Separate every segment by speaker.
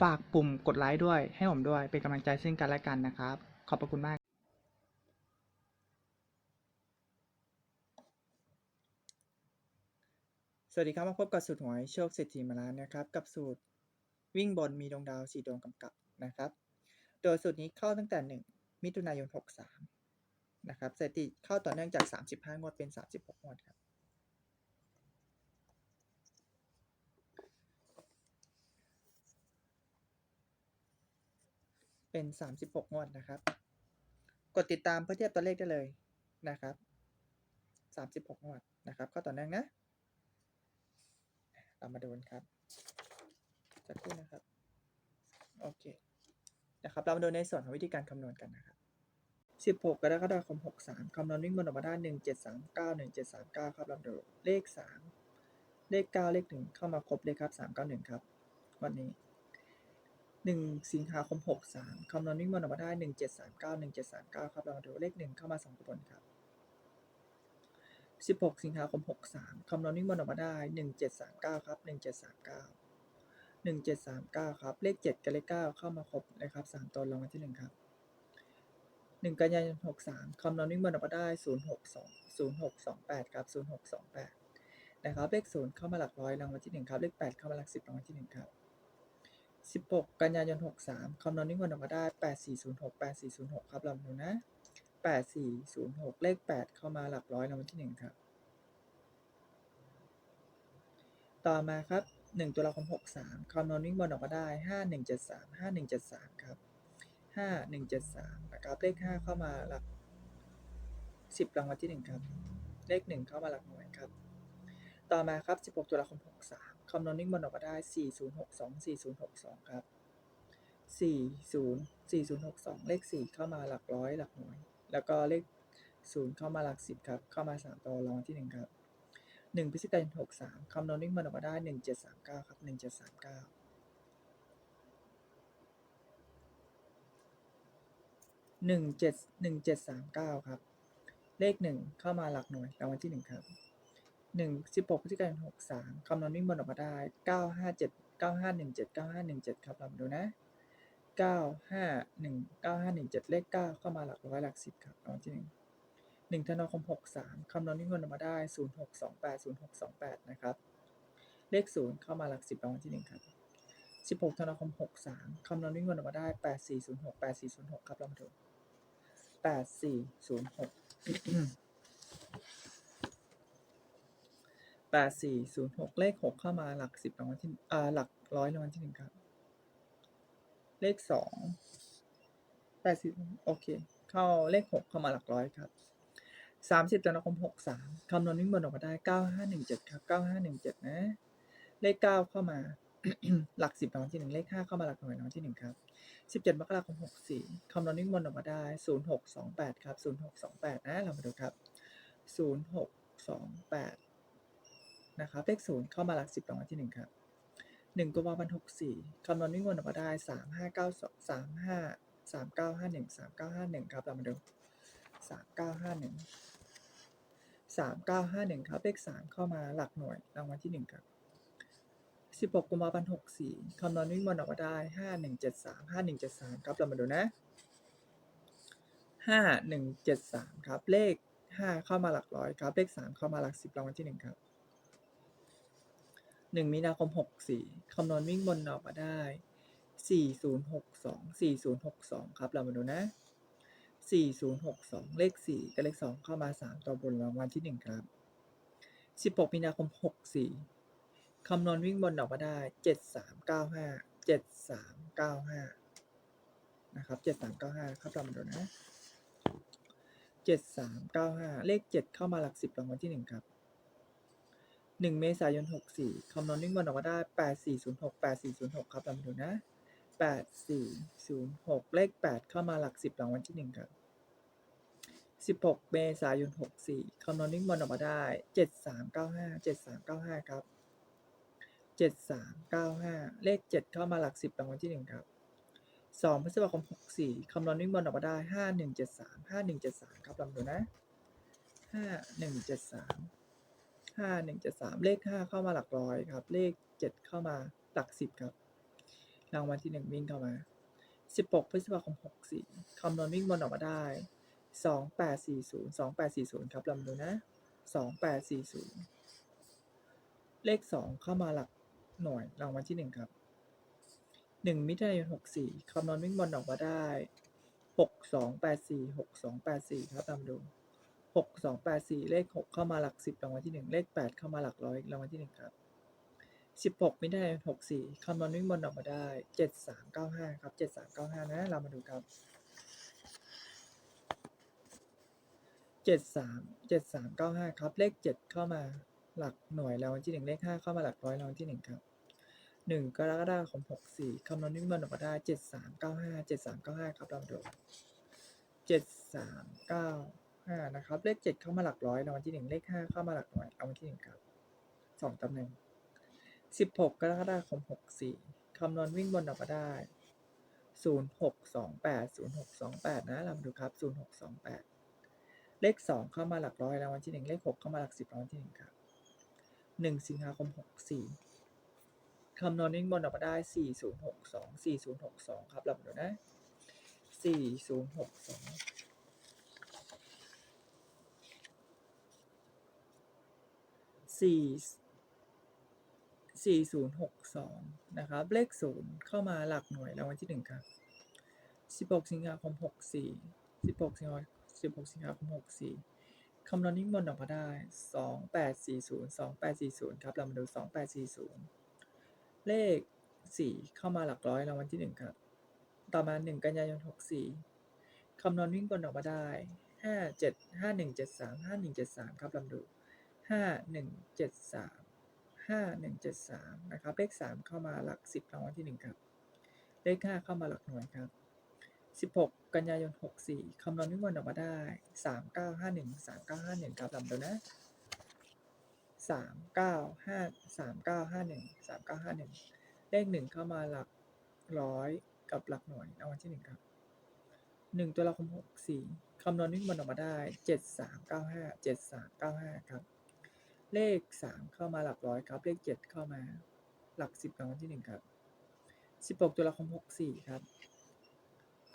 Speaker 1: ฝากปุ่มกดไลค์ด้วย ให้ผมด้วย เป็นกำลังใจซึ่งกันและกันนะครับ ขอบพระคุณมากสวัสดีครับมาพบกับสูตรหวยโชคเศรษฐีมาแล้วนะครับ กับสูตรวิ่งบนมีดวงดาวสี่ดวงกำกับนะครับ โดยสูตรนี้เข้าตั้งแต่ 1 มิถุนายน 63 นะครับสถิติเข้าต่อเนื่องจาก 35 งวดเป็น 36 งวดครับ เป็น 36 งวดนะครับ กดติดตามเพื่อเทียบตัวเลขได้เลยนะครับ 36 งวดนะครับเข้าต่อเนื่องนะ เรามาดูนครับสักครู่นะครับ โอเค นะครับ เรามาดูในส่วนของวิธีการคำนวณกันนะครับ16 กรกฎาคม 63 คำนวณวิ่งบนออกมาได้ 1739 1739 ครับเรามาดูเลข 3 เลข 9 เลข 1 เข้ามาครบเลยครับ 391 ครับ วันนี้ หนึ่งสิงหาคมหกสามคำนวณวิ่งบนออกมาได้หนึ่งเจ็ดสามเก้าหนึ่งเจ็ดสามเก้าครับ เราดูเลขหนึ่งเข้ามาสองตัวบนครับสิบหกสิงหาคมหกสามคำนวณวิ่งบนออกมาได้หนึ่งเจ็ดสามเก้าครับหนึ่งเจ็ดสามเก้าหนึ่งเจ็ดสามเก้าครับ เลขเจ็ดกับเลขเก้าเข้ามาครบนะครับสามตัวรางวัลที่หนึ่งครับหนึ่งกันยายนหกสามคำนวณวิ่งบนออกมาได้ศูนย์หกสองศูนย์หกสองแปดครับศูนย์หกสองแปดนะครับ เลขศูนย์เข้ามาหลักร้อยรางวัลที่หนึ่งครับ เลขแปดเข้ามาหลักสิบรางวัลที่หนึ่งครับ 16 กันยายน 63 คำนวณวิ่งบนออกมาได้ 8406 8406 ครับลองดูนะ 8406 เลข 8 เข้ามาหลักร้อยรางวัลที่ 1 ครับ ต่อมาครับ 1 ตุลาคม 63 คำนวณวิ่งบนออกมาได้ 5173 5173 ครับ 5173 นะครับ เลข 5 เข้ามาหลัก 10 รางวัลที่ 1 ครับ เลข 1 เข้ามาหลักหน่วยครับ ต่อมาครับ 16 ตุลาคม 63 คำนวณวิ่งบนออกมาได้ 4062 4062 ครับ 40 4062 เลข 4 เข้ามาหลักร้อยหลักหน่วย แล้วก็เลข 0 เข้ามาหลัก 10 ครับ เข้ามา 3 ตัวรางวัลที่ 1 ครับ 1พฤศจิกายน63 คำนวณวิ่งบนออกมาได้ 1739 ครับ 1739หนึ่งเจ็ดหนึ่งเจ็ดสามเก้าครับ เลขหนึ่งเข้ามาหลักหน่วยรางวัลที่หนึ่งครับ หนึ่งสิบหกพฤศจิกายนหกสามคำนวณวิ่งบนออกมาได้เก้าห้าเจ็ดเก้าห้าหนึ่งเจ็ดเก้าห้าหนึ่งเจ็ดครับลองดูนะเก้าห้าหนึ่งเก้าห้าหนึ่งเจ็ดเลขเก้าเข้ามาหลักร้อยหลักสิบครับรางวัลที่หนึ่งหนึ่งธันวาคมหกสามคำนวณวิ่งบนออกมาได้ศูนย์หกสองแปดศูนย์หกสองแปดนะครับ เลขศูนย์เข้ามาหลักสิบรางวัลที่หนึ่งครับสิบหกธันวาคมหกสามคำนวณวิ่งบนออกมาได้แปดสี่ศูนย์หกแปดสี่ศูนย์หกครับลองดูแปดสี่ศูนย์หก แปดสี่ศูนย์หกเลขหกเข้ามาหลักสิบรางวัลที่อ่าหลักร้อยรางวัลที่หนึ่งครับ เลขสองแปดสิบโอเค เข้าเลขหกเข้ามาหลักร้อยครับสามสิบธันวาคมหกสามคำนวณวิ่งบนออกมาได้เก้าห้าหนึ่งเจ็ดครับเก้าห้าหนึ่งเจ็ดนะ เลขเก้าเข้ามา หลักสิบรางวัลที่หนึ่งเลขห้าเข้ามาหลักหน่วยรางวัลที่หนึ่งครับ17มกราคม64คำนวณวิ่งบนออกมาได้0628ครับ0628นะเรามาดูครับ0628นะครับเลขศูนย์เข้ามาหลักสิบรางวัลที่หนึ่งครับหนึ่งตัววาบันหกสี่คำนวณวิ่งวนออกมาได้สามห้าเก้าสองสามห้าสามเก้าห้าหนึ่งสามเก้าห้าหนึ่งครับเรามาดูสามเก้าห้าหนึ่งสามเก้าห้าหนึ่งครับเลขสามเข้ามาหลักหน่วยรางวัลที่หนึ่งครับสิบหกกุมภาพันธ์หกสี่คำนวณวิ่งวนออกมาได้ห้าหนึ่งเจ็ดสามห้าหนึ่งเจ็ดสามครับเรามาดูนะห้าหนึ่งเจ็ดสามครับเลขห้าเข้ามาหลักร้อยครับเลขสามเข้ามาหลักสิบรางวัลที่หนึ่งครับ 1มีนาคม64คำนวณวิ่งบนออกมาได้4062 4062ครับ เรามาดูนะสี่ศูนย์หกสองเลขสี่กับเลขสองเข้ามาสามตัวบนรางวัลที่หนึ่งครับสิบหกมีนาคมหกสี่คำนวณวิ่งบนออกมาได้เจ็ดสามเก้าห้าเจ็ดสามเก้าห้านะครับเจ็ดสามเก้าห้าครับเรามาดูนะเจ็ดสามเก้าห้าเลขเจ็ดเข้ามาหลักสิบรางวัลที่หนึ่งครับ หนึ่งเมษายนหกสี่คำนวณวิ่งบนออกมาได้แปดสี่ศูนย์หกแปดสี่ศูนย์หกครับเรามดูนะแปดสี่ศูนย์หกเลขแปดเข้ามาหลักสิบรางวัลที่หนึ่งครับสิบหกเมษายนหกสี่คำนวณวิ่งบอลออกมาได้เจ็ดสามเก้าห้าเจ็ดสามเก้าห้าครับเจ็ดสามเก้าห้าเลขเจ็ดเข้ามาหลักสิบรางวัลที่หนึ่งครับสองพฤษภาคมหกสี่คำนวณวิ่งบอลออกมาได้ห้าหนึ่งเจ็ดสามห้าหนึ่งเจ็ดสามครับลองดูนะห้าหนึ่งเจ็ดสาม ห้าหนึ่งเจ็ดสามเลขห้าเข้ามาหลักร้อยครับ เลขเจ็ดเข้ามาหลักสิบครับ รางวัลที่หนึ่งวิ่งเข้ามา16พฤษภาคม64คำนวณวิ่งบนออกมาได้2840 2840ครับลำดูนะ2840เลข2เข้ามาหลักหน่วยรางวัลที่1ครับ1มิถุนายน64คำนวณวิ่งบนออกมาได้6284 6284ครับลำดู 6284เลข6เข้ามาหลัก10รางวัลที่1เลข8เข้ามาหลักร้อยรางวัลที่1ครับสิบหกไมิถุนายนหกสี่คำนวณวิ่งบนออกมาได้เจ็ดสามเก้าห้าครับเจ็ดสามเก้าห้านะเรามาดูครับเจ็ดสามเจ็ดสามเก้าห้าครับ เลขเจ็ดเข้ามาหลักหน่วยรางวัลที่หนึ่งเลขห้าเข้ามาหลักร้อยรางวัลที่หนึ่งครับหนึ่งกรกฎาคมหกสี่คำนวณวิ่งบนออกมาได้เจ็ดสามเก้าห้าเจ็ดสามเก้าห้าครับเรามาดูเจ็ดสามเก้า ห้านะครับ เลขเจ็ดเข้ามาหลักร้อยรางวัลที่หนึ่งเลขห้าเข้ามาหลักหน่วยรางวัลที่หนึ่งครับสองตำแหน่งสิบหกกรกฎาคมหกสี่คำนวณวิ่งบนออกมาได้ศูนย์หกสองแปดศูนย์หกสองแปดนะเรามาดูครับศูนย์หกสองแปดเลขสองเข้ามาหลักร้อยรางวัลที่หนึ่งเลขหกเข้ามาหลักสิบรางวัลที่หนึ่งครับหนึ่งสิงหาคมหกสี่คำนวณวิ่งบนออกมาได้สี่ศูนย์หกสองสี่ศูนย์หกสองครับเรามาดูนะสี่ศูนย์หกสอง สี่4062นะครับเลข0เข้ามาหลักหน่วยรางวัลที่1ครับ16สิงหาคม64 16สิงหา16สิงหาคม64คำนวณนิ่งบนออกมาได้2840 2840ครับเรามาดู2840เลข4เข้ามาหลักร้อยรางวัลที่1ครับ ต่อมา1กันยายน64คำนวณวิ่งบนออกมาได้57 5173 5173ครับลำดู 5173ห้าหนึ่งเจ็ดสามนะครับ เลขสามเข้ามาหลักสิบรางวัลที่หนึ่งครับ เลขห้าเข้ามาหลักหน่วยครับสิบหกกันยายนหกสี่คำนวณวิ่งวนออกมาได้สามเก้าห้าหนึ่งสามเก้าห้าหนึ่งครับลำเดียวนะสามเก้าห้าสามเก้าห้าหนึ่งสามเก้าห้าหนึ่งเลขหนึ่งเข้ามาหลักร้อยกับหลักหน่วยรางวัลที่หนึ่งครับหนึ่งตัวละครหกสี่คำนวณวิ่งวนออกมาได้เจ็ดสามเก้าห้าเจ็ดสามเก้าห้าครับ เลขสามเข้ามาหลักร้อยครับ เลขเจ็ดเข้ามาหลักสิบรางวัลที่หนึ่งครับสิบหกตัวละครหกสี่ครับ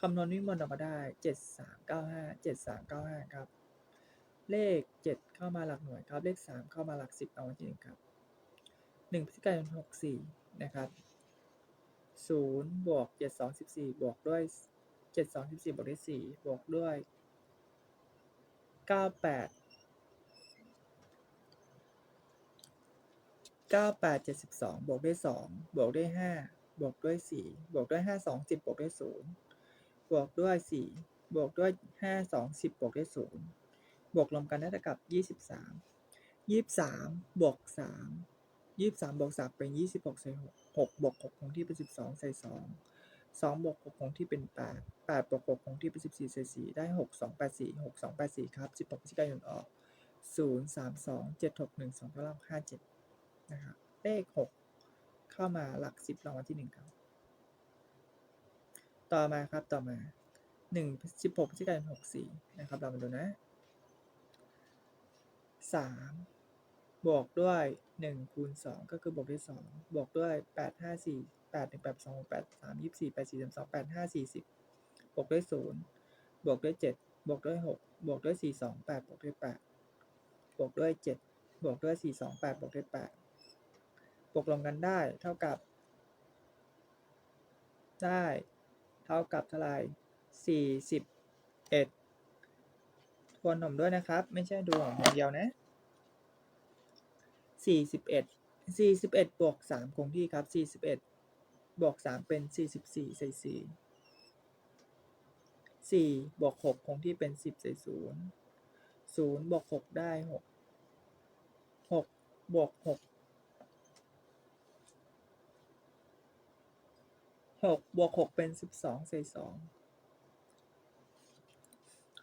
Speaker 1: คำนวณวิมลออกมาได้เจ็ดสามเก้าห้าเจ็ดสามเก้าห้าครับ เลขเจ็ดเข้ามาหลักหน่วยครับ เลขสามเข้ามาหลักสิบรางวัลที่หนึ่งครับหนึ่งพฤศจิกายนหกสี่นะครับศูนย์บวกเจ็ดสองสิบสี่บวกด้วยเจ็ดสองสิบสี่บวกด้วยสี่บวกด้วยเก้าแปด เก้าแปดเจ็ดสิบสองบวกด้วยสองบวกด้วยห้าบวกด้วยสี่บวกด้วยห้าสองสิบบวกด้วยศูนย์บวกด้วยสี่บวกด้วยห้าสองสิบบวกด้วยศูนย์บวกรวมกันได้เท่ากับยี่สิบสามยี่สิบสามบวกสามยี่สิบสามบวกสามเป็นยี่สิบหกใส่หกหกบวกหกคงที่เป็นสิบสองใส่สองสองบวกหกคงที่เป็นแปดแปดบวกหกคงที่เป็นสิบสี่ใส่สี่ได้หกสองแปดสี่หกสองแปดสี่ครับสิบหกพฤศจิกายนออกศูนย์สามสองเจ็ดหกหนึ่งสองเก้าห้าเจ็ด นะครับเลขหกเข้ามาหลักสิบรางวัลที่หนึ่งครับ ต่อมาครับต่อมาหนึ่งสิบหกพฤศจิกายนหกสี่นะครับ เรามาดูนะสามบวกด้วยหนึ่งคูณสองก็คือบวกด้วยสองบวกด้วยแปดห้าสี่แปดหนึ่งแปดสองแปดสามยี่สิบสี่แปดสี่สามสองแปดห้าสี่สิบบวกด้วยศูนย์บวกด้วยเจ็ดบวกด้วยหกบวกด้วยสี่สองแปดบวกด้วยแปดบวกด้วยเจ็ดบวกด้วยสี่สองแปดบวกด้วยแปด บวกลงกันได้ เท่ากับ ได้ เท่ากับเท่าไหร่41ทวนหน่อมด้วยนะครับ ไม่ใช่ดูหน่อมเดียวนะ41 41บวก3คงที่ครับ 41 บวก 3 เป็น 44ใส่4 4บวก6คงที่เป็น 10ใส่0 0บวก6ได้ 6 6บวก6 หกบวกหกเป็นสิบสองใส่สอง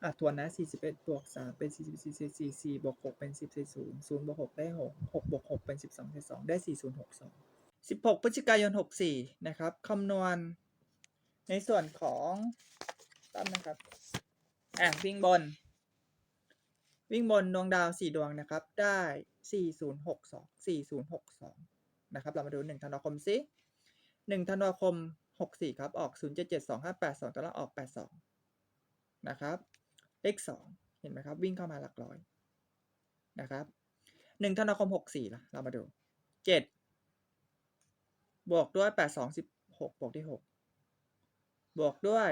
Speaker 1: อะทวนนะสี่สิบเอ็ดบวกสามเป็นสี่สิบสี่ใส่สี่สี่บวกหกเป็นสิบใส่ศูนย์ศูนย์บวกหกได้หกหกบวกหกเป็นสิบสองใส่สองได้สี่ศูนย์หกสองสิบหกพฤศจิกายนหกสี่นะครับคำนวณ ในส่วนของตั้มนะครับอะวิ่งบน วิ่งบนดวงดาวสี่ดวงนะครับ ได้สี่ศูนย์หกสองสี่ศูนย์หกสองนะครับ เรามาดูหนึ่งธันวาคมสิหนึ่งธันวาคม หกสี่ครับ ออกศูนย์เจ็ดเจ็ดสองห้าแปดสองตอนละออกแปดสองนะครับ เลขสองเห็นไหมครับ วิ่งเข้ามาหลักร้อย นะครับหนึ่งธันวาคมหกสี่ละเรามาดูเจ็ดบวกด้วยแปดสองสิบหกบวกด้วยหกบวกด้วย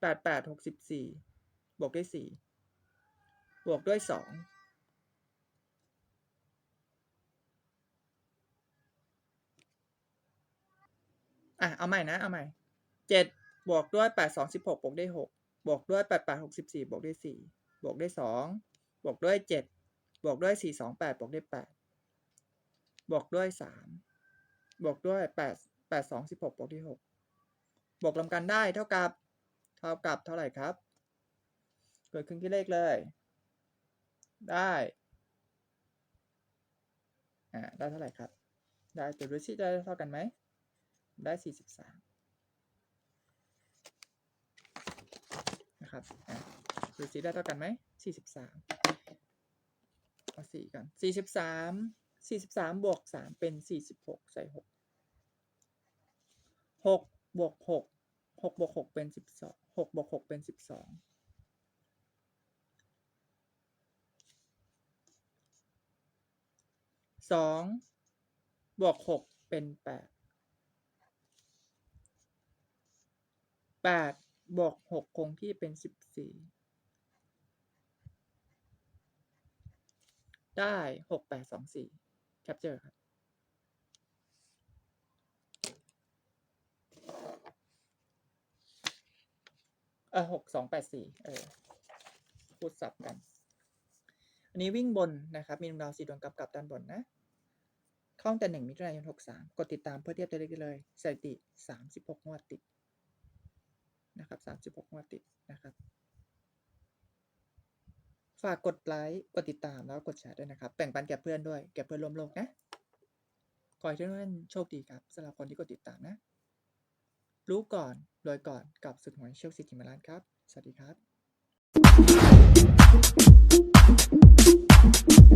Speaker 1: แปดแปดหกสิบสี่บวกด้วยสี่บวกด้วยส อะเอาใหม่นะเอาใหม่เจ็ดบวกด้วยแปดสองสิบหกบวกได้หกบวกด้วยแปดแปดหกสิบสี่บวกได้สี่บวกได้สองบวกด้วยเจ็ดบวกด้วยสี่สองแปดบวกได้แปดบวกด้วยสามบวกด้วยแปดแปดสองสิบหกบวกได้หกบวกรวมกันได้เท่ากับเท่ากับเท่าไหร่ครับ เกิดขึ้นที่เลขเลย ได้อ่าได้เท่าไหร่ครับ ได้ตัวดูซิได้เท่ากันไหม ได้สี่สิบสามนะครับอ่าดูซิได้เท่ากันไหมสี่สิบสามเอาสี่กันสี่สิบสามสี่สิบสามบวกสามเป็นสี่สิบหกใส่หกหกบวกหกหกบวกหกเป็นสิบสองหกบวกหกเป็นสิบสองสองบวกหกเป็นแปด แปดบวกหกคงที่เป็นสิบสี่ได้หกแปดสองสี่แคปเจอร์ครับเออหกสองแปดสี่เออพูดสับกัน อันนี้วิ่งบนนะครับ มีดวงดาวสีดวงกับกับด้านบนนะเข้าตั้งแต่หนึ่งมิถุนายนหกสามกดติดตามเพื่อเทียบตัวเลขได้เลยสถิติสามสิบหกงวดติด นะครับสามสิบหกงวดติดนะครับ ฝากกดไลค์ กดติดตามแล้วกดแชร์ด้วยนะครับ แบ่งปันแก่เพื่อนด้วย แก่เพื่อนร่วมโลกนะ ขอให้ทุกท่านโชคดีครับสำหรับคนที่กดติดตามนะ รู้ก่อน รวยก่อน กับสุดหวยโชคสิทธิมาลานครับ สวัสดีครับ